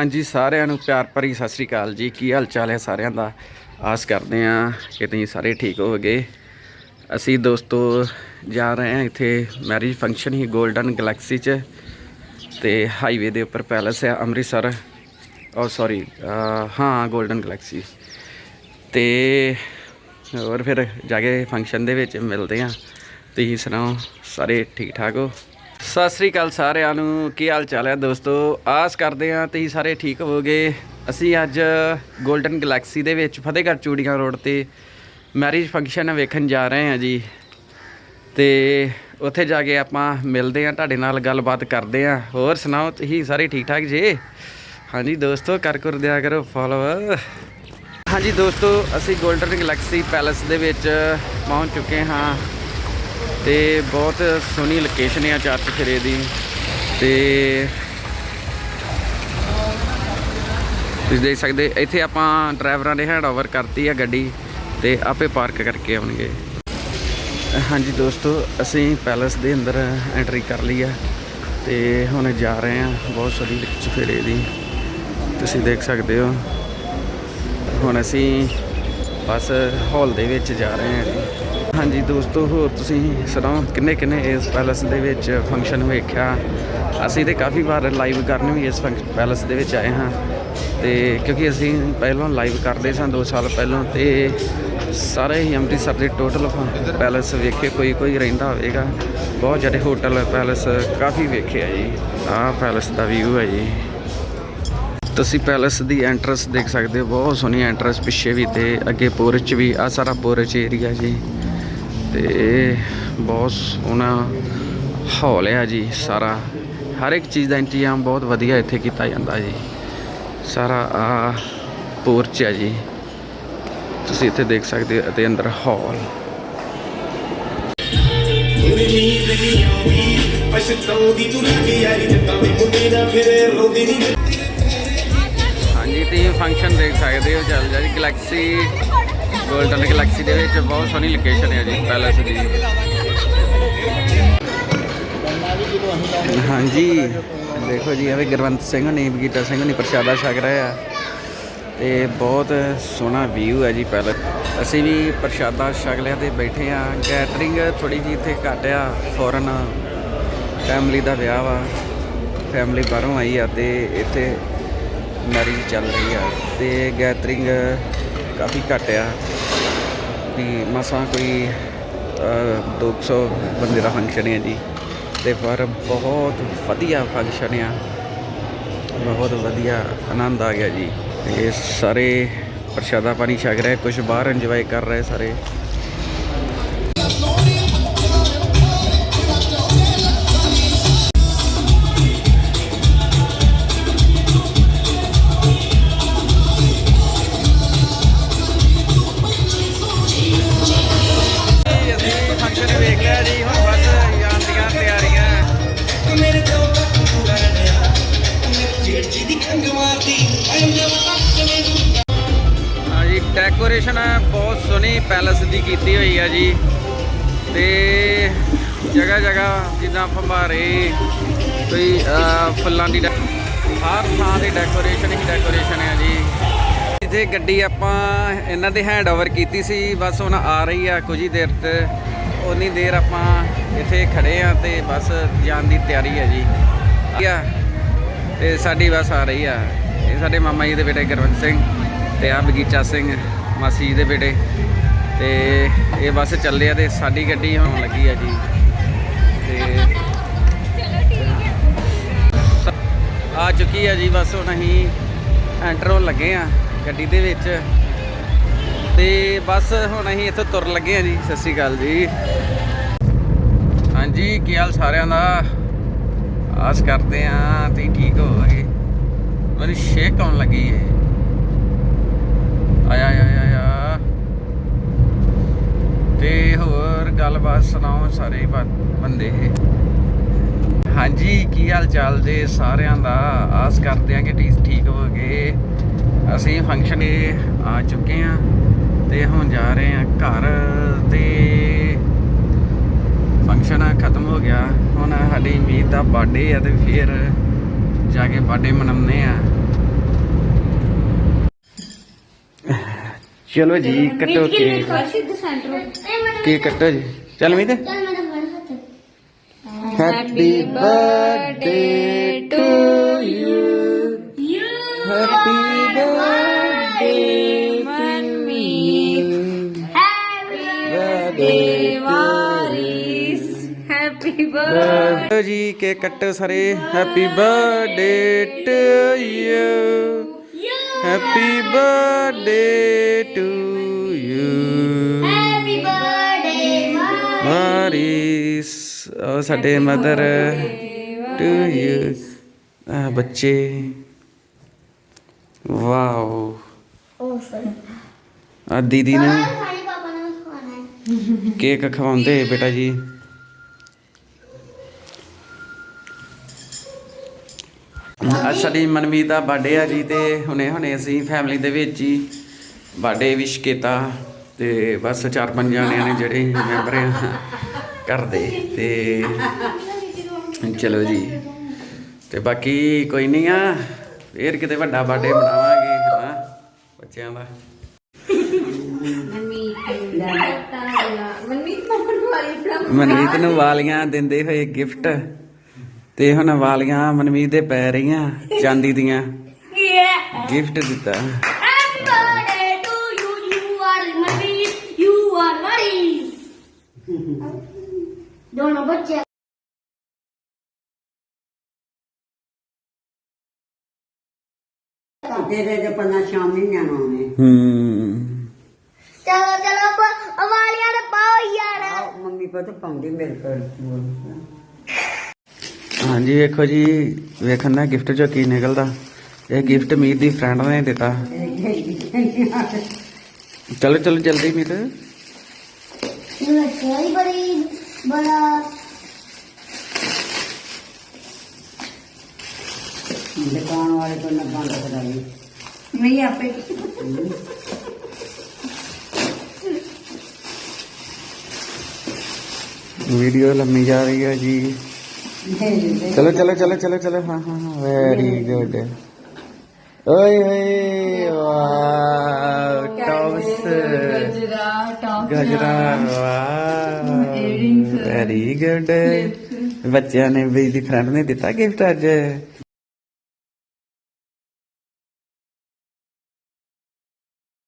ਹਾਂਜੀ, ਸਾਰਿਆਂ ਨੂੰ ਪਿਆਰ ਭਰੀ ਸਤਿ ਸ੍ਰੀ ਅਕਾਲ ਜੀ। ਕੀ ਹਾਲ ਚਾਲ ਹੈ ਸਾਰਿਆਂ ਦਾ? ਆਸ ਕਰਦੇ ਹਾਂ ਕਿ ਤੁਸੀਂ ਸਾਰੇ ਠੀਕ ਹੋਵੋਗੇ। ਅਸੀਂ ਦੋਸਤੋ ਜਾ ਰਹੇ ਹਾਂ ਇੱਥੇ ਮੈਰਿਜ ਫੰਕਸ਼ਨ ਹੀ 골ਡਨ ਗੈਲੈਕਸੀ 'ਚ ਤੇ ਹਾਈਵੇ ਦੇ ਉੱਪਰ ਪੈਲਸ ਹੈ ਅੰਮ੍ਰਿਤਸਰ। oh, ਔਰ ਸੌਰੀ ਹਾਂ 골ਡਨ ਗੈਲੈਕਸੀ ਤੇ ਹੋਰ ਫਿਰ ਜਾ ਕੇ ਫੰਕਸ਼ਨ ਦੇ ਵਿੱਚ ਮਿਲਦੇ ਹਾਂ। ਤੁਸੀਂ ਸੁਣਾਓ, ਸਾਰੇ ਠੀਕ ਠਾਕ ਹੋ? ਸਤਿ ਸ੍ਰੀ ਅਕਾਲ ਸਾਰਿਆਂ ਨੂੰ, ਕੀ ਹਾਲ ਚਾਲ ਹੈ ਦੋਸਤੋ? ਆਸ ਕਰਦੇ ਹਾਂ ਤੁਸੀਂ ਸਾਰੇ ਠੀਕ ਹੋਵੋਗੇ। ਅਸੀਂ ਅੱਜ 골ਡਨ ਗੈਲੈਕਸੀ ਦੇ ਵਿੱਚ ਫਤਿਹਗੜ੍ਹ ਚੂੜੀਆਂ ਰੋਡ ਤੇ ਮੈਰਿਜ ਫੰਕਸ਼ਨ ਵੇਖਣ ਜਾ ਰਹੇ ਹਾਂ ਜੀ। ਤੇ ਉੱਥੇ ਜਾ ਕੇ ਆਪਾਂ ਮਿਲਦੇ ਹਾਂ, ਤੁਹਾਡੇ ਨਾਲ ਗੱਲਬਾਤ ਕਰਦੇ ਹਾਂ। ਹੋਰ ਸੁਣਾਓ, ਤੁਸੀਂ ਸਾਰੇ ਠੀਕ ਠਾਕ ਜੀ? ਹਾਂਜੀ ਦੋਸਤੋ, ਕਰ ਕਰ ਦਿਆ ਕਰੋ ਫੋਲੋ ਹਾਂਜੀ ਦੋਸਤੋ, ਅਸੀਂ 골ਡਨ ਗੈਲੈਕਸੀ ਪੈਲੇਸ ਦੇ ਵਿੱਚ ਪਹੁੰਚ ਚੁੱਕੇ ਹਾਂ। ਤੇ ਬਹੁਤ ਸੋਹਣੀ ਲੋਕੇਸ਼ਨ ਹੈ ਚਰਚ ਖਰੇ ਦੀ। ਤੇ ਤੁਸੀਂ ਦੇਖ ਸਕਦੇ, ਇੱਥੇ ਆਪਾਂ ਡਰਾਈਵਰਾਂ ਨੇ ਹੈਂਡ ਓਵਰ ਕਰਤੀ ਆ ਗੱਡੀ ਤੇ ਆਪੇ ਪਾਰਕ ਕਰਕੇ ਆਉਣਗੇ। ਹਾਂਜੀ ਦੋਸਤੋ, ਅਸੀਂ ਪੈਲੇਸ ਦੇ ਅੰਦਰ ਐਂਟਰੀ ਕਰ ਲਈ ਆ ਤੇ ਹੁਣ ਜਾ ਰਹੇ ਹਾਂ ਬਹੁਤ ਸੋਹਣੀ ਚਫੇਰੇ ਦੀ। ਤੁਸੀਂ ਦੇਖ ਸਕਦੇ ਹੋ। ਹੁਣ ਅਸੀਂ ਬਸ ਹਾਲ ਦੇ ਵਿੱਚ ਜਾ ਰਹੇ ਹਾਂ ਜੀ। ਹਾਂਜੀ ਦੋਸਤੋ, ਹੋਰ ਤੁਸੀਂ ਸੁਣਾਓ? ਕਿੰਨੇ ਕਿੰਨੇ ਇਸ ਪੈਲੇਸ ਦੇ ਵਿੱਚ ਫੰਕਸ਼ਨ ਵੇਖਿਆ? ਅਸੀਂ ਤੇ ਕਾਫੀ ਵਾਰ ਲਾਈਵ ਕਰਨ ਵੀ ਇਸ ਪੈਲੇਸ ਦੇ ਵਿੱਚ ਆਏ ਹਾਂ ਤੇ ਕਿਉਂਕਿ ਅਸੀਂ ਪਹਿਲਾਂ ਲਾਈਵ ਕਰਦੇ ਸਾਂ 2 ਸਾਲ ਪਹਿਲਾਂ ਤੇ ਸਾਰੇ ਹੀ ਅੰਮ੍ਰਿਤਸਰ ਦੇ ਟੋਟਲ ਪੈਲੇਸ ਵੇਖੇ, ਕੋਈ ਕੋਈ ਰਹਿੰਦਾ ਹੋਵੇਗਾ। ਬਹੁਤ ਜਿਹੜੇ ਹੋਟਲ ਪੈਲੇਸ ਕਾਫੀ ਵੇਖਿਆ ਜੀ। ਆਹ ਪੈਲੇਸ ਦਾ ਵਿਊ ਹੈ ਜੀ। ਤੁਸੀਂ ਪੈਲੇਸ ਦੀ ਐਂਟਰਸ ਦੇਖ ਸਕਦੇ ਹੋ, ਬਹੁਤ ਸੋਹਣੀ ਐਂਟਰਸ ਪਿੱਛੇ ਵੀ ਤੇ ਅੱਗੇ ਪੋਰਚ ਵੀ ਆ ਸਾਰਾ ਪੋਰਚ ਏਰੀਆ ਜੀ। ਤੇ ਬਹੁਤ ਸੋਹਣਾ ਹਾਲ ਹੈ ਜੀ ਸਾਰਾ। ਹਰ ਇੱਕ ਚੀਜ਼ ਦਾ ਇੰਤਜ਼ਾਮ ਬਹੁਤ ਵਧੀਆ ਇੱਥੇ ਕੀਤਾ ਜਾਂਦਾ ਜੀ। ਸਾਰਾ ਆ ਪੋਰਚ ਹੈ ਜੀ। ਤੁਸੀਂ ਇੱਥੇ ਦੇਖ ਸਕਦੇ ਹੋ ਅਤੇ ਅੰਦਰ ਹਾਲ। ਹਾਂਜੀ ਤੇ ਇਹ ਫੰਕਸ਼ਨ ਦੇਖ ਸਕਦੇ ਹੋ ਚੱਲ ਜਾ ਜੀ ਗੈਲੈਕਸੀ 골ਡਨ ਗਲੈਕਸੀ ਦੇ ਵਿੱਚ ਬਹੁਤ ਸੋਹਣੀ ਲੋਕੇਸ਼ਨ ਹੈ ਜੀ ਪੈਲੇਸ ਦੀ। ਹਾਂਜੀ, ਦੇਖੋ ਜੀ, ਇਹ ਗੁਰਵੰਤ ਸਿੰਘ ਨੇ ਬਗੀਟਾ ਸਿੰਘ ਨੇ ਪ੍ਰਸ਼ਾਦਾ ਛਕ ਰਹੇ ਆ। ਤੇ ਬਹੁਤ ਸੋਹਣਾ ਵਿਊ ਹੈ ਜੀ ਪੈਲੇਸ ਅਸੀਂ ਵੀ ਪ੍ਰਸ਼ਾਦਾ ਛਕ ਲਿਆ ਤੇ ਬੈਠੇ ਆ। ਗੈਟਰਿੰਗ ਥੋੜੀ ਜੀ ਇੱਥੇ ਘੱਟ ਆ ਫੋਰਨ ਫੈਮਿਲੀ ਦਾ ਵਿਆਹ ਵਾ। ਫੈਮਿਲੀ ਬਾਹਰੋਂ ਆਈ ਆ ਤੇ ਇੱਥੇ ਮੈਰਿਜ ਚੱਲ ਰਹੀ ਆ। ਤੇ ਗੈਦਰਿੰਗ ਕਾਫੀ ਘੱਟ ਆ। ਵੀ ਮਸਾਂ ਕੋਈ ਅ, 200 ਬੰਦੇ ਦਾ ਫੰਕਸ਼ਨ ਹੈ ਜੀ। ਤੇ ਪਰ ਬਹੁਤ ਵਧੀਆ ਫੰਕਸ਼ਨ ਆ। ਬਹੁਤ ਵਧੀਆ ਆਨੰਦ ਆ ਗਿਆ ਜੀ। ਤੇ ਸਾਰੇ ਪ੍ਰਸ਼ਾਦਾ ਪਾਣੀ ਛਕ ਰਹੇ ਕੁਝ ਬਾਹਰ ਇੰਜੋਏ ਕਰ ਰਹੇ ਸਾਰੇ। ਦੀ ਕੀਤੀ ਹੋਈ ਆ ਜੀ। ਤੇ ਜਗ੍ਹਾ ਜਗ੍ਹਾ ਜਿੱਦਾਂ ਫੰਬਾਰੇ ਕੋਈ ਫੁੱਲਾਂ ਦੀ ਡੈ- ਹਰ ਥਾਂ ਦੀ ਡੈਕੋਰੇਸ਼ਨ ਹੀ ਡੈਕੋਰੇਸ਼ਨ ਹੈ ਜੀ। ਇੱਥੇ ਗੱਡੀ ਆਪਾਂ ਇਹਨਾਂ ਦੇ ਹੈਂਡ ਓਵਰ ਕੀਤੀ ਸੀ, ਬਸ ਹੁਣ ਆ ਰਹੀ ਆ ਕੁਝ ਹੀ ਦੇਰ ਤੇ। ਉਨੀ ਦੇਰ ਆਪਾਂ ਇੱਥੇ ਖੜੇ ਆ ਤੇ ਬਸ ਜਾਣ ਦੀ ਤਿਆਰੀ ਹੈ ਜੀ। ਆ। ਤੇ ਸਾਡੀ ਬਸ ਆ ਰਹੀ ਆ। ਇਹ ਸਾਡੇ ਮਾਮਾ ਜੀ ਦੇ ਬੇਟੇ ਗੁਰਵੰਤ ਸਿੰਘ ਤੇ ਆ ਬਗੀਚਾ ਸਿੰਘ, ਮਾਸੀ ਜੀ ਦੇ ਬੇਟੇ। ਤੇ ਇਹ ਬੱਸ ਚੱਲੇ ਆ ਤੇ ਸਾਡੀ ਗੱਡੀ ਹੁਣ ਲੱਗੀ ਆ ਜੀ। ਤੇ ਆ ਚੁੱਕੀ ਆ ਜੀ ਬਸ ਹੁਣ ਅਸੀਂ ਐਂਟਰ ਹੋਣ ਲੱਗੇ ਆ ਗੱਡੀ ਦੇ ਵਿੱਚ। ਤੇ ਬਸ ਹੁਣ ਅਸੀਂ ਇੱਥੋਂ ਤੁਰ ਲੱਗੇ ਆ ਜੀ ਸਤਿ ਸ਼੍ਰੀ ਅਕਾਲ ਜੀ। ਹਾਂਜੀ ਕੀ ਹਾਲ ਸਾਰਿਆਂ ਦਾ? ਆਸ ਕਰਦੇ ਆ ਤੁਸੀਂ ਠੀਕ ਹੋਵੋਗੇ? ਮੈਨੂੰ ਸ਼ੇਕ ਆਉਣ ਲੱਗੀ ਏ। ਆਇਆ, ਆਇਆ। ਤੇ ਹੋਰ ਗੱਲਬਾਤ ਸੁਣਾਓ ਸਾਰੇ ਬੰਦੇ। ਹਾਂਜੀ ਕੀ ਹਾਲ ਚਾਲ ਦੇ ਸਾਰਿਆਂ ਦਾ? ਆਸ ਕਰਦੇ ਆ ਕਿ ਟੀਸ ਠੀਕ ਹੋਗੇ ਅਸੀਂ ਫੰਕਸ਼ਨ ਆ ਚੁੱਕੇ ਆ ਤੇ ਹੁਣ ਜਾ ਰਹੇ ਆ ਘਰ ਤੇ। ਫੰਕਸ਼ਨ ਖਤਮ ਹੋ ਗਿਆ। ਹੁਣ ਸਾਡੀ ਮੀਤ ਦਾ ਬਰਥਡੇ ਆ ਤੇ ਫੇਰ ਜਾ ਕੇ ਬਰਥਡੇ ਮਨਾਉਂਦੇ ਆ ਚਲੋ ਜੀ ਕੱਟੋ ਕੇਕ। ਕੇਕ ਕੱਟੋ ਜੀ? ਚੱਲ ਮੀਤ ਚੱਲ ਮੈਂ ਤਾਂ ਫੜ ਹੱਥ। Happy birthday to you happy birthday Manmeet birthday Waris happy birthday ji cake ਕੱਟੋ ਸਾਰੇ। Happy birthday to you happy birthday to you ਮਾਰੀਸ ਉਹ ਸਾਡੇ ਮਦਰ ਟੂ ਯੂ ਆ ਬੱਚੇ। ਵਾਓ ਸਰ ਆ ਦੀਦੀ ਨੇ ਖਾਣੀ ਪਾਪਾ ਨੇ ਖਵਾਣਾ ਹੈ। ਕੇਕ ਖਵਾਉਂਦੇ ਬੇਟਾ ਜੀ। ਅੱਜ ਸਾਡੀ ਮਨਮੀਤ ਦਾ ਬਰਥਡੇ ਆ ਜੀ ਤੇ ਹੁਣੇ ਹੁਣੇ ਅਸੀਂ ਫੈਮਿਲੀ ਦੇ ਵਿੱਚ ਹੀ ਬਰਥਡੇ ਵਿਸ਼ ਕੀਤਾ ਤੇ ਬਸ ਚਾਰ ਪੰਜ ਜਣਿਆਂ ਨੇ ਜਿਹੜੇ ਮੈਂਬਰ ਆ। ਘਰ ਦੇ ਤੇ ਚਲੋ ਜੀ। ਤੇ ਬਾਕੀ ਕੋਈ ਨਹੀਂ ਆ ਫੇਰ ਕਿਤੇ ਵੱਡਾ ਬਰਥਡੇ ਮਨਾਵਾਂਗੇ ਹਨਾ ਬੱਚਿਆਂ ਦਾ। ਮਨਮੀਤ ਨੂੰ ਵਾਲੀਆਂ ਦਿੰਦੇ ਹੋਏ ਗਿਫਟ ਤੇ ਹੁਣ ਵਾਲੀਆਂ ਮਨਮੀਤ ਦੇ ਪੈ ਰਹੀਆਂ ਚਾਂਦੀ ਦੀਆਂ। ਗਿਫਟ ਦਿੱਤਾ। ਦੋਨੋਂ ਬੱਚੇ ਤੇਰੇ ਦੇ ਪੰਨਾ ਸ਼ਾਮੀ ਜਾਣਾ ਉਹਨੇ। ਹੂੰ ਚਲੋ ਚਲੋ ਪ- ਵਾਲੀਆਂ ਨੇ ਪਾਓ ਯਾਰ। ਆਹ ਮੰਮੀ ਪੁੱਤ ਪਾਉਂਦੀ ਮੇਰੇ ਕੋਲ। ਹਾਂਜੀ ਵੇਖੋ ਜੀ ਵੇਖਣ ਦਾ ਗਿਫਟ ਚੋਂ ਕੀ ਨਿਕਲਦਾ? ਇਹ ਗਿਫਟ ਮੀਤ ਦੀ ਫਰੈਂਡ ਨੇ ਦਿੱਤਾ। ਚਲੋ ਚਲੋ ਜਲਦੀ ਮੀਤ। ਇਹ ਬੜੀ। ਬੜੀ ਬੜਾ ਦੁਕਾਨ ਵਾਲੇ ਕੋਲ ਨਾ ਬੰਦ ਕਰਾਈ ਨਹੀਂ ਆਪੇ। ਵੀਡੀਓ ਲੰਮੀ ਜਾ ਰਹੀ ਹੈ ਜੀ। ਚਲੋ ਚਲੋ ਚਲੋ ਚਲੋ ਚਲੋ ਹਾਂ ਹਾਂ ਵੈਰੀ ਗੁੱਡ ਓਏ ਵਾਓ ਟੌਪਸ। ਗਜਰਾ ਵਾਓ ਵੈਰੀ ਗੁੱਡ ਬੱਚਿਆਂ ਨੇ ਵੀ ਦੀ ਫਰੈਂਡ ਨੇ ਦਿੱਤਾ ਗਿਫਟ ਅੱਜ।